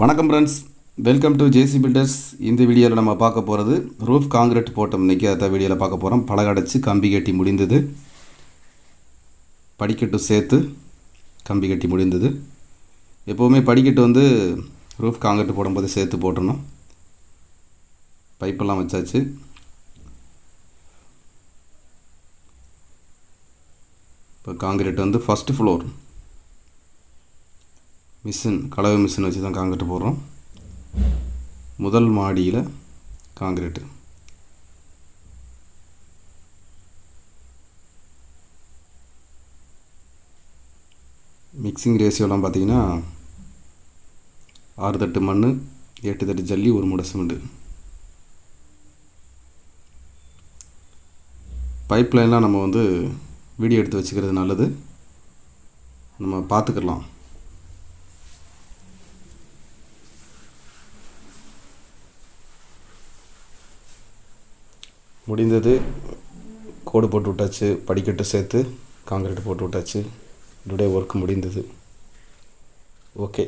வணக்கம் friends welcome to JC builders இந்த வீடியோவில் நம்ம பார்க்க போகிறது ரூஃப் காங்கிரீட் போட்டோம். இன்றைக்கி அதை வீடியோவில் பார்க்க போகிறோம் பலகடைச்சு கம்பி கட்டி முடிந்தது. படிக்கட்டு சேர்த்து கம்பி கட்டி முடிந்தது. எப்போவுமே படிக்கட்டு வந்து ரூஃப் காங்கிரீட் போடும்போது சேர்த்து போட்டணும். பைப்பெல்லாம் வச்சாச்சு. இப்போ காங்கிரீட் வந்து ஃபஸ்ட்டு ஃப்ளோர் மிஷின் கலவை மிஷின் வச்சு தான் காங்கிரீட் போடுறோம். முதல் மாடியில் காங்கிரீட்டு மிக்சிங் ரேஷியோலாம் பார்த்தீங்கன்னா ஆறு தட்டு மண் எட்டு தட்டு ஜல்லி ஒரு மூட சிமெண்ட்டு பைப் லைன்லாம் நம்ம வந்து வீடியோ எடுத்து வச்சுக்கிறது நல்லது. நம்ம பார்த்துக்கலாம். முடிந்தது. கோடு போட்டு விட்டாச்சு. படிக்கட்டு சேர்த்து காங்கிரீட் போட்டு விட்டாச்சு. டுடே ஒர்க் முடிந்தது. ஓகே